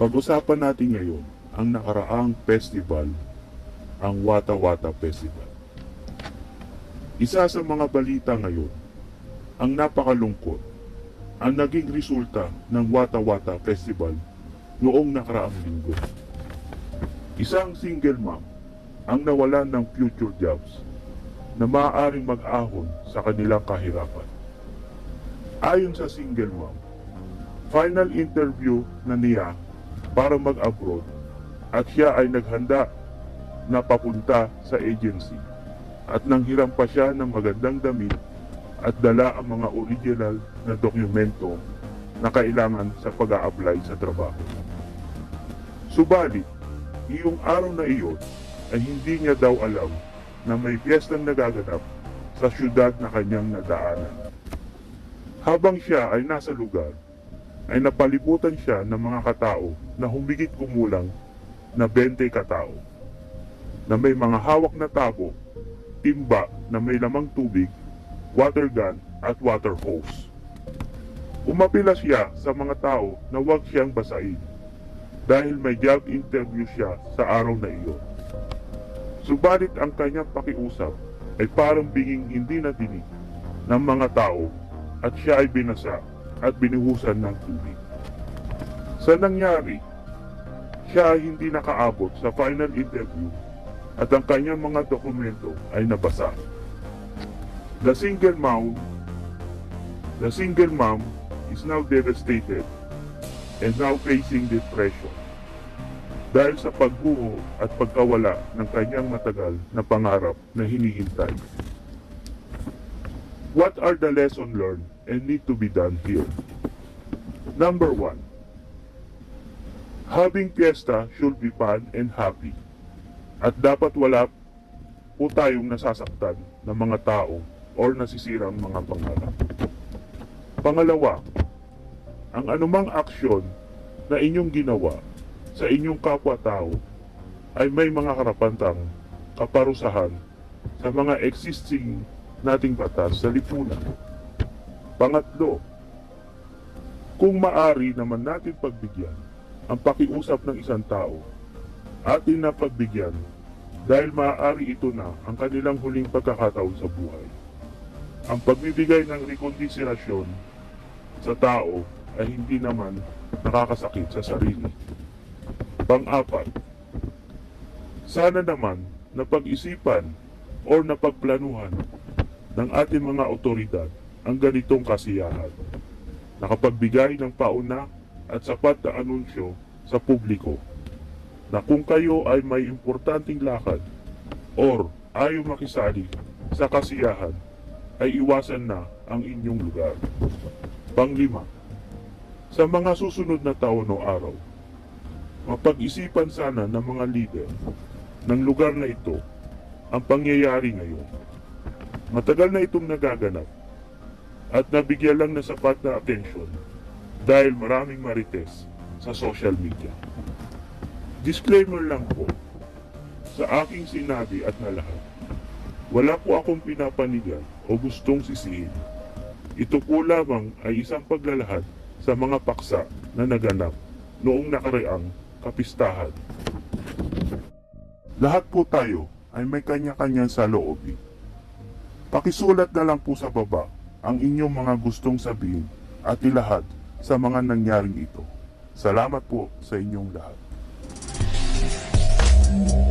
Pag-usapan natin ngayon ang nakaraang festival, ang Wata Wata Festival. Isa sa mga balita ngayon, ang napakalungkot, ang naging resulta ng Wata Wata Festival noong nakaraang linggo. Isang single mom ang nawalan ng future jobs na maaaring mag-ahon sa kanilang kahirapan. Ayon sa single mom, final interview na niya para mag-abroad at siya ay naghanda na papunta sa agency at nanghiram pa siya ng magandang damit at dala ang mga original na dokumento na kailangan sa pag apply sa trabaho. Subalit, iyong araw na iyon ay hindi niya daw alam na may piyestang nagaganap sa syudad na kanyang nadaanan. Habang siya ay nasa lugar, ay napalibutan siya ng mga katao na humigit kumulang na 20 katao na may mga hawak na tabo, timba na may lamang tubig, water gun at water hose. Umapila siya sa mga tao na huwag siyang basain dahil may job interview siya sa araw na iyon. Subalit ang kanyang pakiusap ay parang biging hindi nadinig ng mga tao at siya ay binasa at binuhusan ng tubig. Sa nangyari, siya ay hindi nakaabot sa final interview at ang kanyang mga dokumento ay nabasa. The single mom, the single mom is now devastated and now facing depression dahil sa pagbuho at pagkawala ng kanyang matagal na pangarap na hinihintay. What are the lessons learned and need to be done here? Number one, having fiesta should be fun and happy. At dapat wala po tayong nasasaktan ng mga tao or nasisirang mga pangarap. Pangalawa, ang anumang aksyon na inyong ginawa sa inyong kapwa-tao ay may mga karapatang kaparusahan sa mga existing nating batas sa lipunan. Pangatlo, kung maari naman natin pagbigyan ang pakiusap ng isang tao, atin na pagbigyan dahil maaari ito na ang kanilang huling pagkakataon sa buhay. Ang pagbibigay ng rekonsiderasyon sa tao ay hindi naman nakakasakit sa sarili. Pang-apat, sana naman napag-isipan o napagplanuhan ng ating mga otoridad ang ganitong kasiyahan. Nakapagbigay ng pauna at sapat na anunsyo sa publiko na kung kayo ay may importanteng lakad or ayaw makisali sa kasiyahan ay iwasan na ang inyong lugar. Panglima, sa mga susunod na taon o araw, mapag-isipan sana ng mga leader ng lugar na ito ang pangyayari ngayon. Matagal na itong nagaganap at nabigyan lang na sapat na atensyon dahil maraming marites sa social media. Disclaimer lang po, sa aking sinabi at na lahat, wala po akong pinapanigan o gustong sisihin. Ito po lamang ay isang paglalahad sa mga paksa na naganap noong nakaraang kapistahan. Lahat po tayo ay may kanya-kanyang saloobin. Pakisulat na lang po sa baba ang inyong mga gustong sabihin at ilahad sa mga nangyaring ito. Salamat po sa inyong lahat. Thank you.